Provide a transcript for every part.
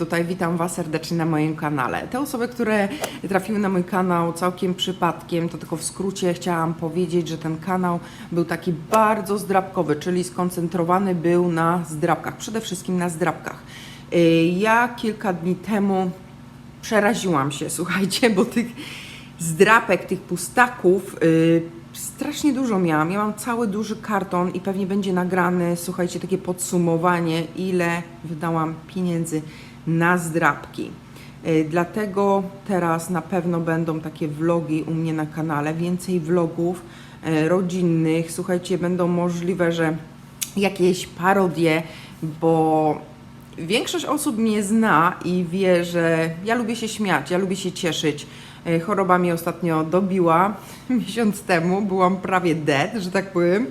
tutaj, witam Was serdecznie na moim kanale. Te osoby, które trafiły na mój kanał całkiem przypadkiem, to tylko w skrócie chciałam powiedzieć, że ten kanał był taki bardzo zdrabkowy, czyli skoncentrowany był na zdrabkach, przede wszystkim na zdrabkach. Y, Ja kilka dni temu przeraziłam się, słuchajcie, bo tych zdrapek, tych pustaków yy, strasznie dużo miałam. Miałam cały duży karton i pewnie będzie nagrane, słuchajcie, takie podsumowanie, ile wydałam pieniędzy na zdrapki. Yy, dlatego teraz na pewno będą takie vlogi u mnie na kanale, więcej vlogów yy, rodzinnych. Słuchajcie, będą możliwe, że jakieś parodie, bo Większość osób mnie zna i wie, że ja lubię się śmiać, ja lubię się cieszyć. E, Choroba mnie ostatnio dobiła miesiąc temu, byłam prawie dead, że tak powiem.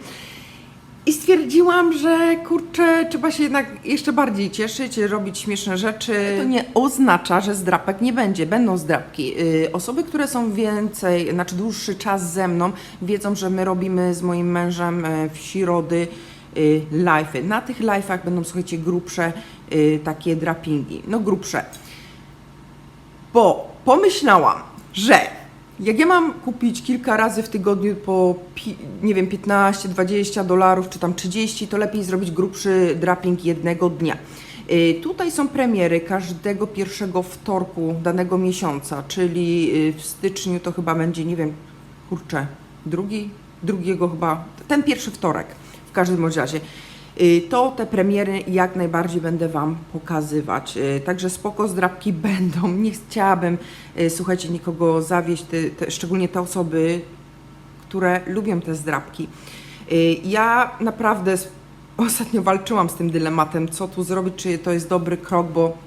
I stwierdziłam, że kurczę, trzeba się jednak jeszcze bardziej cieszyć, robić śmieszne rzeczy. To nie oznacza, że zdrapek nie będzie. Będą zdrapki. Y, Osoby, które są więcej, znaczy dłuższy czas ze mną, wiedzą, że my robimy z moim mężem e, w środy y, live'y. Na tych live'ach będą, słuchajcie, grubsze y, takie drapingi. No grubsze. Bo pomyślałam, że jak ja mam kupić kilka razy w tygodniu po, nie wiem, 15, 20 dolarów, czy tam 30, to lepiej zrobić grubszy draping jednego dnia. Y, Tutaj są premiery każdego pierwszego wtorku danego miesiąca, czyli y, w styczniu to chyba będzie, nie wiem, kurczę, drugi, drugiego chyba, ten pierwszy wtorek w każdym razie. Y, To te premiery jak najbardziej będę Wam pokazywać. Y, Także spoko zdrabki będą. Nie chciałabym, y, słuchajcie, nikogo zawieść, te, te, szczególnie te osoby, które lubią te zdrabki. Ja naprawdę ostatnio walczyłam z tym dylematem, co tu zrobić, czy to jest dobry krok, bo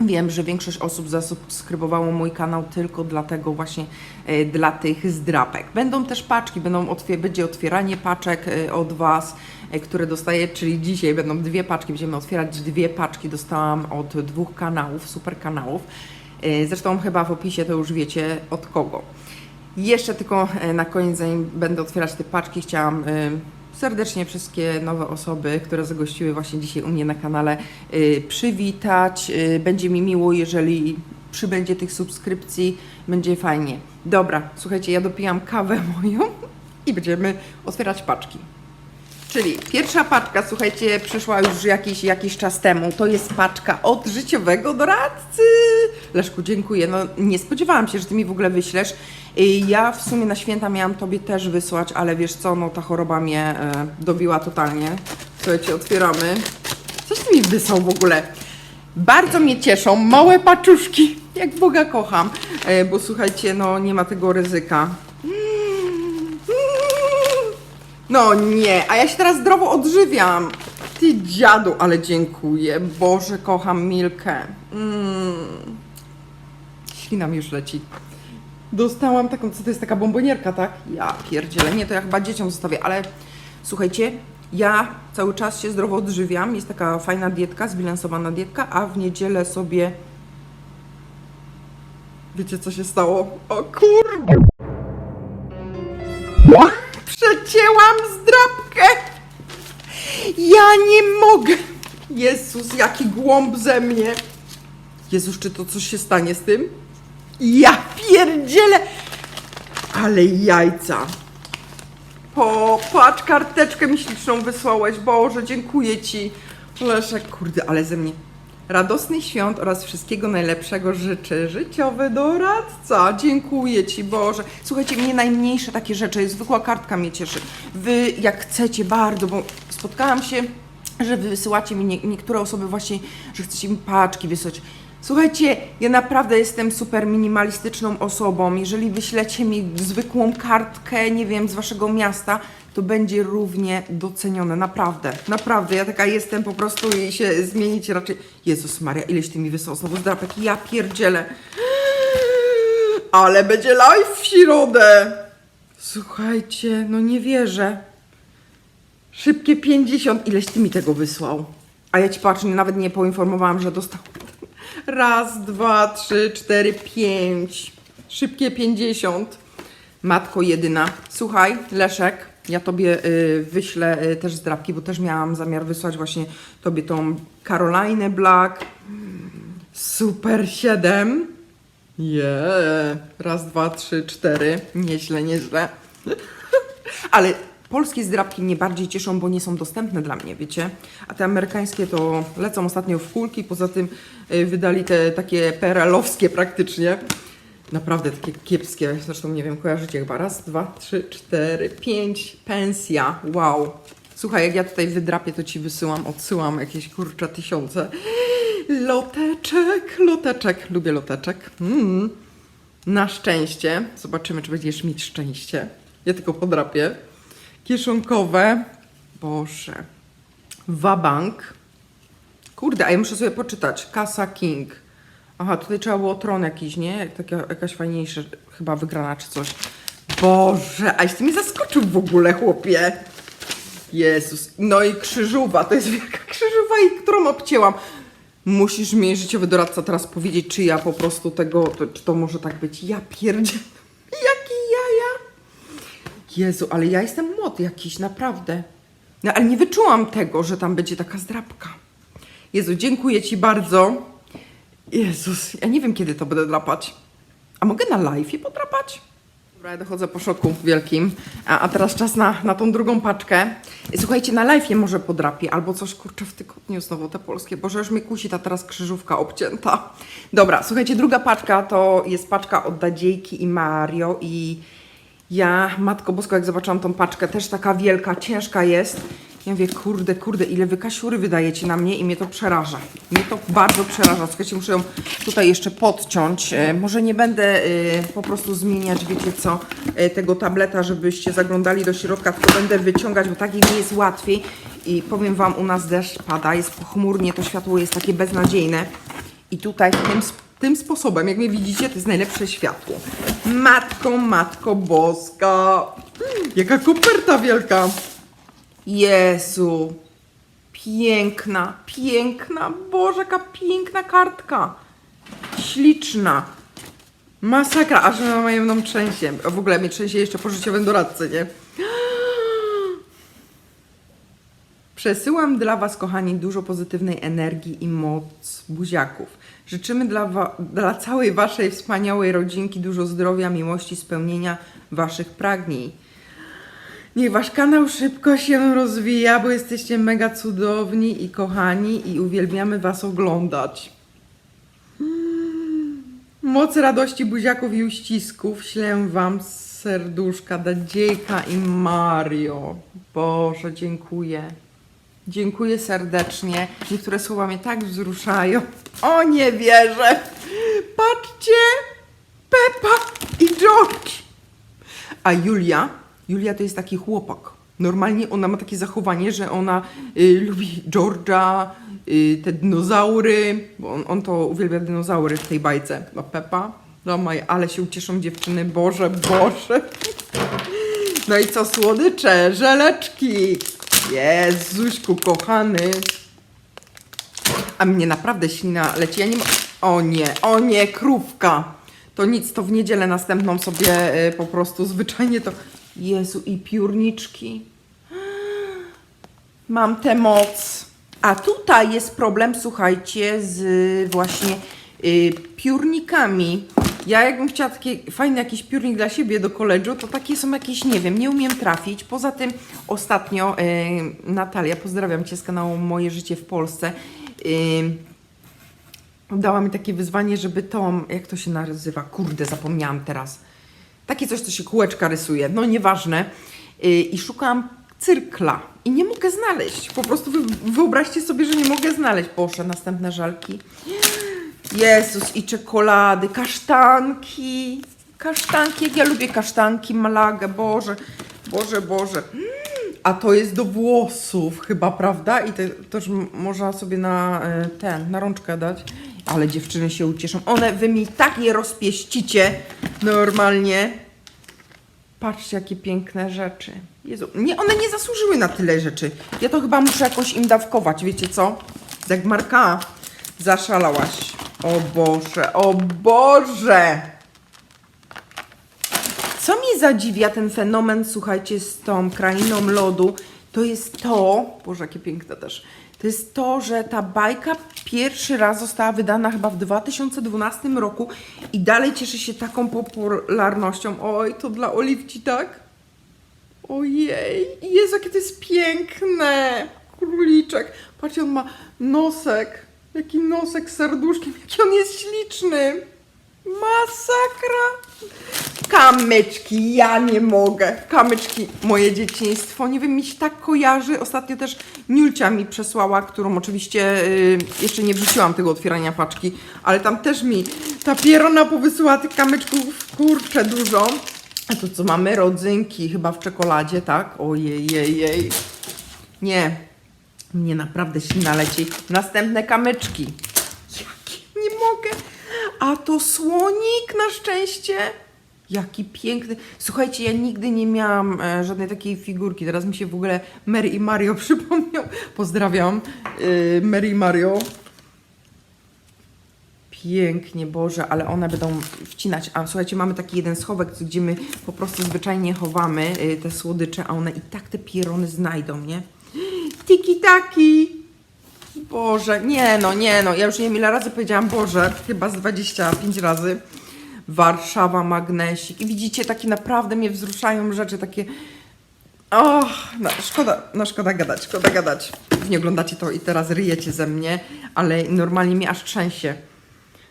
wiem, że większość osób zasubskrybowało mój kanał tylko dlatego właśnie dla tych zdrapek. Będą też paczki, będą otwie- będzie otwieranie paczek od Was, które dostaję, czyli dzisiaj będą dwie paczki, będziemy otwierać dwie paczki, dostałam od dwóch kanałów, super kanałów. Y, Zresztą chyba w opisie to już wiecie od kogo. Jeszcze tylko e, na koniec, zanim będę otwierać te paczki, chciałam e, serdecznie wszystkie nowe osoby, które zagościły właśnie dzisiaj u mnie na kanale, e, przywitać. E, Będzie mi miło, jeżeli przybędzie tych subskrypcji, będzie fajnie. Dobra, słuchajcie, ja dopijam kawę moją i będziemy otwierać paczki. Czyli pierwsza paczka, słuchajcie, przyszła już jakiś, jakiś czas temu. To jest paczka od życiowego doradcy. Leszku, dziękuję. No, nie spodziewałam się, że ty mi w ogóle wyślesz. Y, Ja w sumie na święta miałam tobie też wysłać, ale wiesz co, no ta choroba mnie e, dobiła totalnie. Słuchajcie, otwieramy. Coś ty mi wysłał w ogóle? Bardzo mnie cieszą małe paczuszki, jak Boga kocham, e, bo słuchajcie, no nie ma tego ryzyka. No nie, a ja się teraz zdrowo odżywiam. Ty dziadu, ale dziękuję. Boże, kocham Milkę. Mm. Ślina mi już leci. Dostałam taką, co to jest taka bombonierka, tak? Ja pierdzielę. Nie, to ja chyba dzieciom zostawię, ale słuchajcie, ja cały czas się zdrowo odżywiam. Jest taka fajna dietka, zbilansowana dietka, a w niedzielę sobie... Wiecie, co się stało? O kurde! Ja nie mogę! Jezus, jaki głąb ze mnie! Jezus, czy to coś się stanie z tym? Ja pierdzielę! Ale jajca! Popatrz, karteczkę mi śliczną wysłałeś. Boże, dziękuję Ci. Leszek, kurde, ale ze mnie. Radosnych świąt oraz wszystkiego najlepszego życzę życiowy doradca. Dziękuję Ci, Boże. Słuchajcie, mnie najmniejsze takie rzeczy, zwykła kartka mnie cieszy. Wy, jak chcecie, bardzo, bo spotkałam się, że wy wysyłacie mi nie, niektóre osoby właśnie, że chcecie mi paczki wysłać. Słuchajcie, ja naprawdę jestem super minimalistyczną osobą. Jeżeli wyślecie mi zwykłą kartkę, nie wiem, z waszego miasta, to będzie równie docenione. Naprawdę, naprawdę. Ja taka jestem po prostu i się zmienić raczej. Jezus Maria, ileś ty mi wysłał znowu zdrapek. Ja pierdzielę. Ale będzie live w środę. Słuchajcie, no nie wierzę. Szybkie 50. Ileś ty mi tego wysłał? A ja ci patrzę, nawet nie poinformowałam, że dostał. Raz, dwa, trzy, cztery, pięć. Szybkie 50. Matko jedyna. Słuchaj, Leszek, ja tobie y, wyślę y, też zdrabki, bo też miałam zamiar wysłać właśnie tobie tą Caroline Black. Super 7. Je. Raz, dwa, trzy, cztery. Nieźle, nieźle. Ale polskie zdrabki mnie bardziej cieszą, bo nie są dostępne dla mnie, wiecie? A te amerykańskie to lecą ostatnio w kulki, poza tym y, wydali te takie perelowskie praktycznie. Naprawdę takie kiepskie, zresztą nie wiem, kojarzycie chyba. Raz, dwa, trzy, cztery, pięć, pensja, wow. Słuchaj, jak ja tutaj wydrapię, to ci wysyłam, odsyłam jakieś kurcze tysiące. Loteczek, loteczek, lubię loteczek. Mm. Na szczęście, zobaczymy, czy będziesz mieć szczęście. Ja tylko podrapię. Kieszonkowe, Boże. Wabank. Kurde, a ja muszę sobie poczytać. Kasa King. Aha, tutaj trzeba było tron jakiś, nie? Taka, jakaś fajniejsza, chyba wygrana czy coś. Boże, aś ty mnie zaskoczył w ogóle, chłopie. Jezus. No i krzyżuwa, to jest wielka krzyżuwa, i którą obcięłam. Musisz mi, życiowy doradca, teraz powiedzieć, czy ja po prostu tego, to, czy to może tak być. Ja pierdzie. Jezu, ale ja jestem młody jakiś, naprawdę. No, ale nie wyczułam tego, że tam będzie taka zdrabka. Jezu, dziękuję Ci bardzo. Jezus, ja nie wiem, kiedy to będę drapać. A mogę na live podrapać? Dobra, ja dochodzę po szoku wielkim. A, a teraz czas na, na tą drugą paczkę. Słuchajcie, na live może podrapię, albo coś kurczę w tygodniu znowu te polskie. Boże, już mnie kusi ta teraz krzyżówka obcięta. Dobra, słuchajcie, druga paczka to jest paczka od Dadziejki i Mario i ja, Matko Bosko, jak zobaczyłam tą paczkę, też taka wielka, ciężka jest. Ja mówię, kurde, kurde, ile wy kasiury wydajecie na mnie i mnie to przeraża. Mnie to bardzo przeraża. Słuchajcie, muszę ją tutaj jeszcze podciąć. E, może nie będę e, po prostu zmieniać, wiecie co, e, tego tableta, żebyście zaglądali do środka, tylko będę wyciągać, bo tak mi jest łatwiej. I powiem wam, u nas deszcz pada, jest pochmurnie, to światło jest takie beznadziejne. I tutaj tym, sp- tym sposobem, jak mnie widzicie, to jest najlepsze światło. Matko, matko boska. Jaka koperta wielka. Jezu. Piękna, piękna. Boże, jaka piękna kartka. Śliczna. Masakra, aż na moją mną trzęsie. W ogóle mnie trzęsie jeszcze po życiowym doradcy, nie? Przesyłam dla Was, kochani, dużo pozytywnej energii i moc buziaków. Życzymy dla, dla całej Waszej wspaniałej rodzinki dużo zdrowia, miłości, spełnienia Waszych pragnień. Niech Wasz kanał szybko się rozwija, bo jesteście mega cudowni i kochani i uwielbiamy Was oglądać. Moc radości buziaków i uścisków ślę Wam serduszka Dadziejka i Mario. Boże, dziękuję. Dziękuję serdecznie. Niektóre słowa mnie tak wzruszają. O, nie wierzę. Patrzcie! Pepa i George. A Julia, Julia to jest taki chłopak. Normalnie ona ma takie zachowanie, że ona y, lubi George'a, y, te dinozaury, bo on, on to uwielbia dinozaury w tej bajce. No Pepa, no maj, ale się ucieszą dziewczyny, Boże, Boże. No i co, słodycze, żeleczki. Jezuśku, kochany. A mnie naprawdę ślina leci. Ja nie. O nie, o nie, krówka. To nic, to w niedzielę następną sobie y, po prostu zwyczajnie to... Jezu, i piórniczki. Mam tę moc. A tutaj jest problem, słuchajcie, z y, właśnie y, piórnikami. Ja jakbym chciała taki fajny jakiś piórnik dla siebie do koledżu, to takie są jakieś, nie wiem, nie umiem trafić. Poza tym ostatnio y, Natalia, pozdrawiam Cię z kanału Moje Życie w Polsce, y, dała mi takie wyzwanie, żeby tą, jak to się nazywa, kurde, zapomniałam teraz. Takie coś, co się kółeczka rysuje, no nieważne. Yy, I szukałam cyrkla i nie mogę znaleźć. Po prostu wy, wyobraźcie sobie, że nie mogę znaleźć. Boże, następne żalki. Jezus, i czekolady, kasztanki. Kasztanki, jak ja lubię kasztanki, malagę, Boże, Boże, Boże. Mm, A to jest do włosów chyba, prawda? I te, też można sobie na e, ten, na rączkę dać. Ale dziewczyny się ucieszą. One, wy mi tak je rozpieścicie normalnie. Patrzcie, jakie piękne rzeczy. Jezu, nie, one nie zasłużyły na tyle rzeczy. Ja to chyba muszę jakoś im dawkować, wiecie co? Jak Marka zaszalałaś. O Boże, o Boże! Co mnie zadziwia ten fenomen, słuchajcie, z tą krainą lodu, to jest to, Boże, jakie piękne też, to jest to, że ta bajka pierwszy raz została wydana chyba w 2012 roku i dalej cieszy się taką popularnością. Oj, to dla Oliwci, tak? Ojej, Jezu, jakie to jest piękne! Króliczek. Patrzcie, on ma nosek. Jaki nosek z serduszkiem, jaki on jest śliczny. Masakra. Kamyczki, ja nie mogę. Kamyczki, moje dzieciństwo. Nie wiem, mi się tak kojarzy. Ostatnio też Niulcia mi przesłała, którą oczywiście y, jeszcze nie wrzuciłam tego otwierania paczki, ale tam też mi ta pierona powysyła tych kamyczków, kurczę, dużo. A tu co mamy? Rodzynki, chyba w czekoladzie, tak? Ojej, jej, jej. Nie, mnie naprawdę ślina leci. Następne kamyczki. Jakie? Nie mogę. A to słonik na szczęście. Jaki piękny. Słuchajcie, ja nigdy nie miałam e, żadnej takiej figurki. Teraz mi się w ogóle Mary i Mario przypomniał. Pozdrawiam. E, Mary i Mario. Pięknie, Boże, ale one będą wcinać. A słuchajcie, mamy taki jeden schowek, gdzie my po prostu zwyczajnie chowamy y, te słodycze, a one i tak te pierony znajdą, nie? Tiki-taki! Boże, nie no, nie no, ja już nie wiem ile razy powiedziałam Boże, chyba z 25 razy. Warszawa, magnesik. I widzicie, takie naprawdę mnie wzruszają rzeczy, takie... Och, no, szkoda, no szkoda gadać, szkoda gadać. Nie oglądacie to i teraz ryjecie ze mnie, ale normalnie mnie aż trzęsie.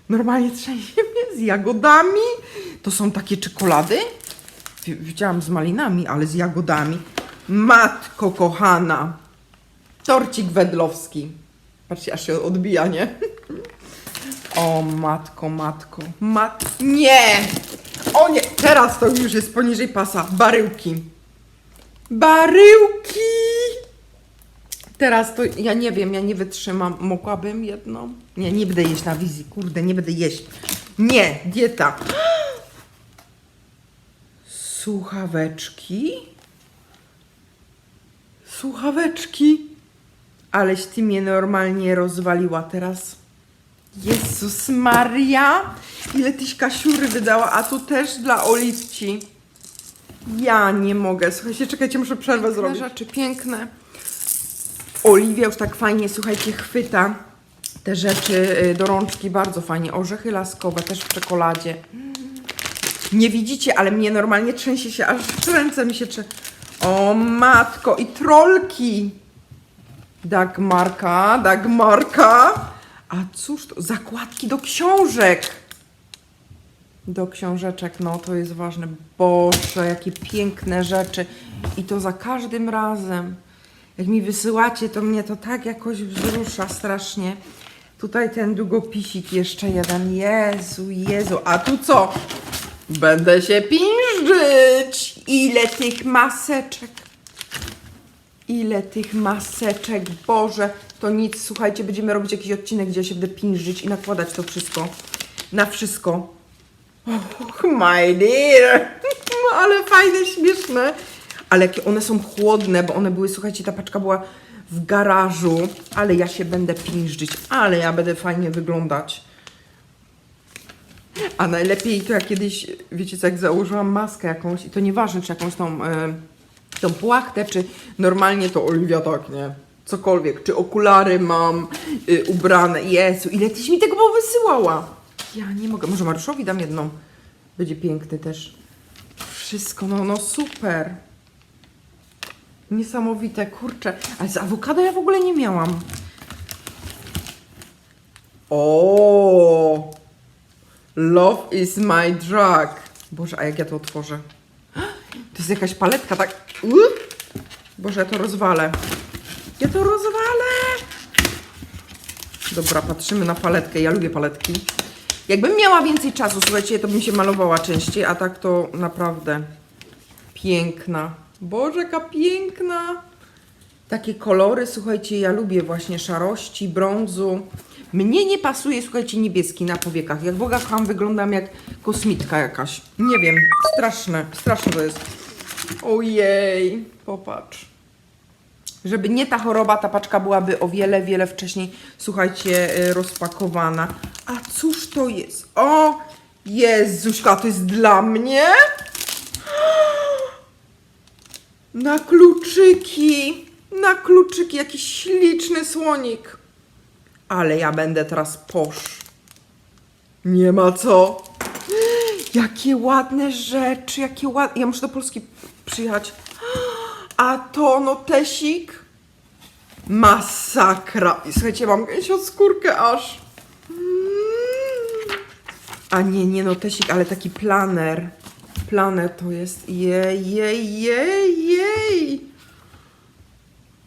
Normalnie trzęsie mnie z jagodami. To są takie czekolady. Wi- Widziałam z malinami, ale z jagodami. Matko kochana. Torcik wedlowski. Patrzcie, aż się odbija, nie? O matko, matko. Mat... Nie! O nie! Teraz to już jest poniżej pasa. Baryłki. Baryłki! Teraz to ja nie wiem, ja nie wytrzymam. Mogłabym jedną? Nie, nie będę jeść na wizji. Kurde, nie będę jeść. Nie, dieta. Słuchaweczki. Słuchaweczki. Aleś ty mnie normalnie rozwaliła teraz. Jezus Maria! Ile tyś kasiury wydała, a tu też dla Oliwci. Ja nie mogę. Słuchajcie, czekajcie, muszę przerwę zrobić. rzeczy piękne. Oliwia już tak fajnie, słuchajcie, chwyta te rzeczy y, do rączki, bardzo fajnie. Orzechy laskowe, też w czekoladzie. Nie widzicie, ale mnie normalnie trzęsie się, aż ręce mi się trze... O matko, i trolki! Dagmarka, Dagmarka. A cóż to? Zakładki do książek. Do książeczek, no to jest ważne. Boże, jakie piękne rzeczy. I to za każdym razem. Jak mi wysyłacie, to mnie to tak jakoś wzrusza strasznie. Tutaj ten długopisik jeszcze jeden. Jezu, Jezu. A tu co? Będę się pińżyć. Ile tych maseczek. Ile tych maseczek, Boże, to nic, słuchajcie, będziemy robić jakiś odcinek, gdzie ja się będę pińżyć i nakładać to wszystko, na wszystko. Och, my dear, no, ale fajne, śmieszne, ale jakie one są chłodne, bo one były, słuchajcie, ta paczka była w garażu, ale ja się będę pińżyć, ale ja będę fajnie wyglądać. A najlepiej to ja kiedyś, wiecie jak założyłam maskę jakąś i to nieważne, czy jakąś tą, e, tą płachtę, czy normalnie to Oliwia tak, nie? Cokolwiek, czy okulary mam y, ubrane. Jezu, ile tyś mi tego wysyłała? Ja nie mogę, może Mariuszowi dam jedną. Będzie piękny też. Wszystko, no, no super. Niesamowite, kurczę. Ale z awokado ja w ogóle nie miałam. O! Love is my drug. Boże, a jak ja to otworzę? To jest jakaś paletka, tak? Boże, ja to rozwalę. Ja to rozwalę! Dobra, patrzymy na paletkę. Ja lubię paletki. Jakbym miała więcej czasu, słuchajcie, to bym się malowała częściej, a tak to naprawdę piękna. Boże, jaka piękna! Takie kolory, słuchajcie, ja lubię właśnie szarości, brązu. Mnie nie pasuje, słuchajcie, niebieski na powiekach. Jak Boga kocham, wyglądam jak kosmitka jakaś. Nie wiem, straszne, straszne to jest. Ojej, popatrz. Żeby nie ta choroba, ta paczka byłaby o wiele, wiele wcześniej, słuchajcie, y, rozpakowana. A cóż to jest? O, Jezuśka, to jest dla mnie? Na kluczyki. Na kluczyki jakiś śliczny słonik. Ale ja będę teraz posz. Nie ma co. Jakie ładne rzeczy, jakie ładne. Ja muszę do Polski przyjechać. A to notesik. Masakra. Słuchajcie, mam gęsią skórkę aż. A nie, nie notesik, ale taki planer. Planer to jest. Jej, jej, jej, jej.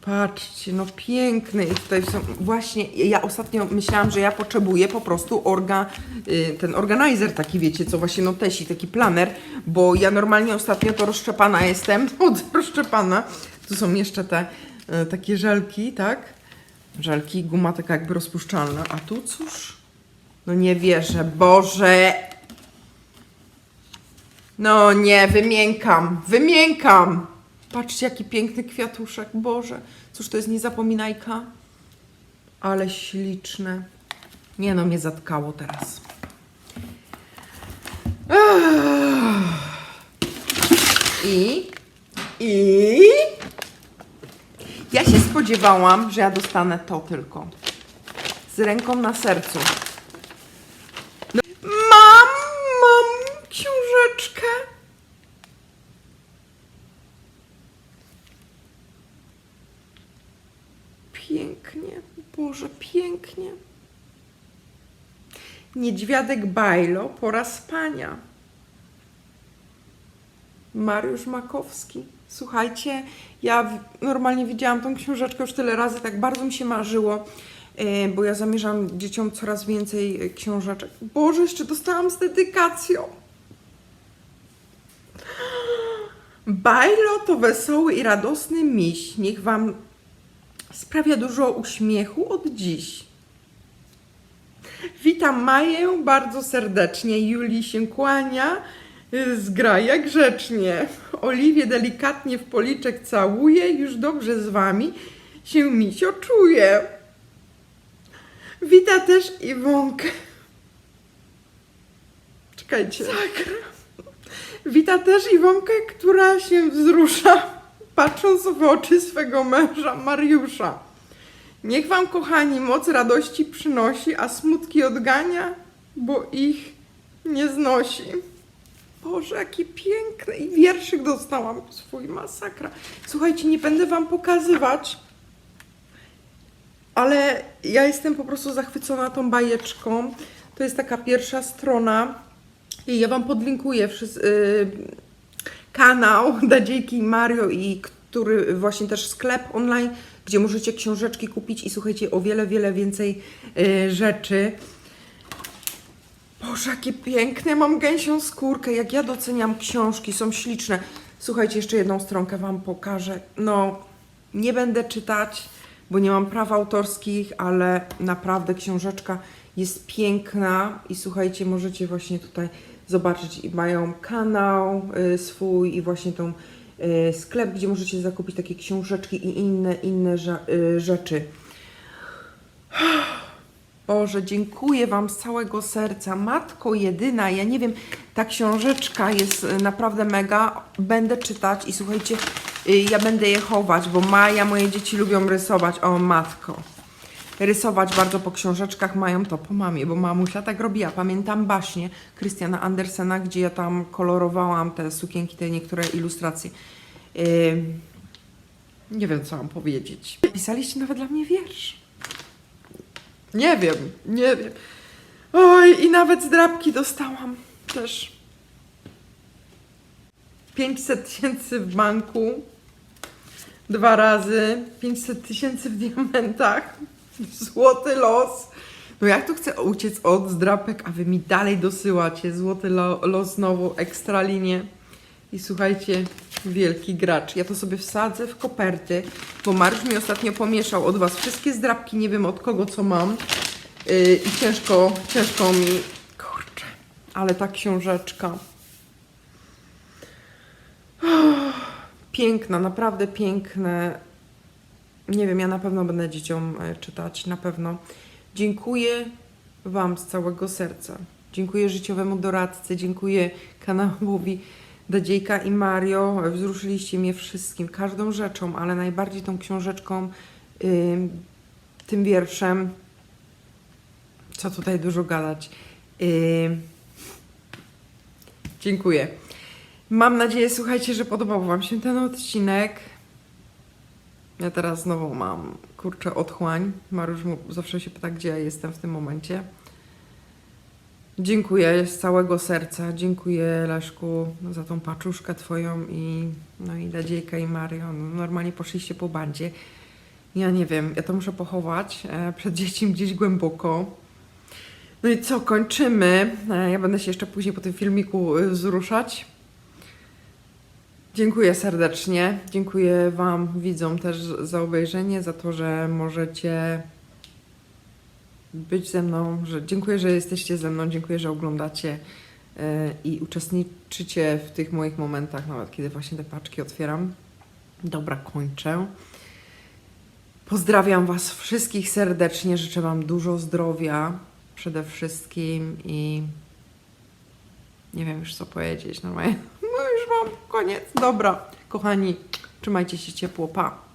Patrzcie, no piękny. I tutaj są właśnie, ja ostatnio myślałam, że ja potrzebuję po prostu orga, y, ten organizer taki, wiecie, co właśnie notesi, taki planer, bo ja normalnie ostatnio to rozszczepana jestem, od rozszczepana. Tu są jeszcze te y, takie żelki, tak? Żelki, guma taka jakby rozpuszczalna. A tu cóż? No nie wierzę, Boże! No nie, wymiękam, wymiękam! Patrzcie, jaki piękny kwiatuszek, Boże. Cóż to jest, niezapominajka? Ale śliczne. Nie no, mnie zatkało teraz. I, i ja się spodziewałam, że ja dostanę to tylko. Z ręką na sercu. No, mam, mam książeczkę. Pięknie, Boże, pięknie. Niedźwiadek Bajlo, pora spania. Mariusz Makowski. Słuchajcie, ja normalnie widziałam tą książeczkę już tyle razy, tak bardzo mi się marzyło, e, bo ja zamierzam dzieciom coraz więcej e, książeczek. Boże, jeszcze dostałam z dedykacją. Bajlo to wesoły i radosny miś. Niech wam sprawia dużo uśmiechu od dziś. Witam Maję bardzo serdecznie. Julii się kłania, y, zgraja grzecznie. Oliwię delikatnie w policzek całuje, już dobrze z wami się misio czuje. Wita też Iwonkę. Czekajcie. Sakra. Wita też Iwonkę, która się wzrusza, patrząc w oczy swego męża Mariusza. Niech wam, kochani, moc radości przynosi, a smutki odgania, bo ich nie znosi. Boże, jaki piękny. I wierszyk dostałam swój, masakra. Słuchajcie, nie będę wam pokazywać, ale ja jestem po prostu zachwycona tą bajeczką. To jest taka pierwsza strona. I ja wam podlinkuję wszys- y, kanał Dadziejki Mario i który właśnie też sklep online, gdzie możecie książeczki kupić i słuchajcie o wiele, wiele więcej y, rzeczy. Boże, jakie piękne, mam gęsią skórkę, jak ja doceniam książki, są śliczne. Słuchajcie, jeszcze jedną stronkę Wam pokażę. No, nie będę czytać, bo nie mam praw autorskich, ale naprawdę książeczka jest piękna i słuchajcie, możecie właśnie tutaj zobaczyć, i mają kanał y, swój i właśnie tą y, sklep, gdzie możecie zakupić takie książeczki i inne, inne y, rzeczy. Boże, dziękuję Wam z całego serca. Matko jedyna, ja nie wiem, ta książeczka jest naprawdę mega. Będę czytać i słuchajcie, ja będę je chować, bo Maja, moje dzieci lubią rysować. O, matko. Rysować bardzo po książeczkach mają to po mamie, bo mamusia tak robiła. Pamiętam baśnie Christiana Andersena, gdzie ja tam kolorowałam te sukienki, te niektóre ilustracje. Y, nie wiem, co mam powiedzieć. Pisaliście nawet dla mnie wiersz. Nie wiem, nie wiem. Oj, i nawet zdrabki dostałam też. 500 tysięcy w banku. Dwa razy. 500 tysięcy w diamentach. Złoty los. No jak tu chcę uciec od zdrapek, a wy mi dalej dosyłacie. Złoty lo, los znowu, ekstralinie. I słuchajcie, wielki gracz. Ja to sobie wsadzę w koperty, bo Mariusz mi ostatnio pomieszał od Was wszystkie zdrabki, nie wiem od kogo co mam. Yy, I ciężko, ciężko mi. Kurczę, ale ta książeczka. Piękna, naprawdę piękne. Nie wiem, ja na pewno będę dzieciom e, czytać, na pewno. Dziękuję Wam z całego serca. Dziękuję życiowemu doradcy, dziękuję kanałowi Dadziejka i Mario, wzruszyliście mnie wszystkim, każdą rzeczą, ale najbardziej tą książeczką, ym, tym wierszem. Co tutaj dużo gadać. Dziękuję. Mam nadzieję, słuchajcie, że podobał Wam się ten odcinek. Ja teraz znowu mam, kurczę, otchłań. Mariusz mu zawsze się pyta, gdzie ja jestem w tym momencie. Dziękuję z całego serca. Dziękuję Leszku za tą paczuszkę Twoją i no i Dadziejka i Mario. No, normalnie poszliście po bandzie. Ja nie wiem, ja to muszę pochować e, przed dzieciem gdzieś głęboko. No i co, kończymy. E, ja będę się jeszcze później po tym filmiku e, wzruszać. Dziękuję serdecznie. Dziękuję Wam, widzom, też za obejrzenie, za to, że możecie być ze mną. Że dziękuję, że jesteście ze mną, dziękuję, że oglądacie e, i uczestniczycie w tych moich momentach, nawet kiedy właśnie te paczki otwieram. Dobra, kończę. Pozdrawiam Was wszystkich serdecznie. Życzę Wam dużo zdrowia przede wszystkim i nie wiem już co powiedzieć normalnie. Mam koniec. Dobra, kochani, trzymajcie się ciepło. Pa.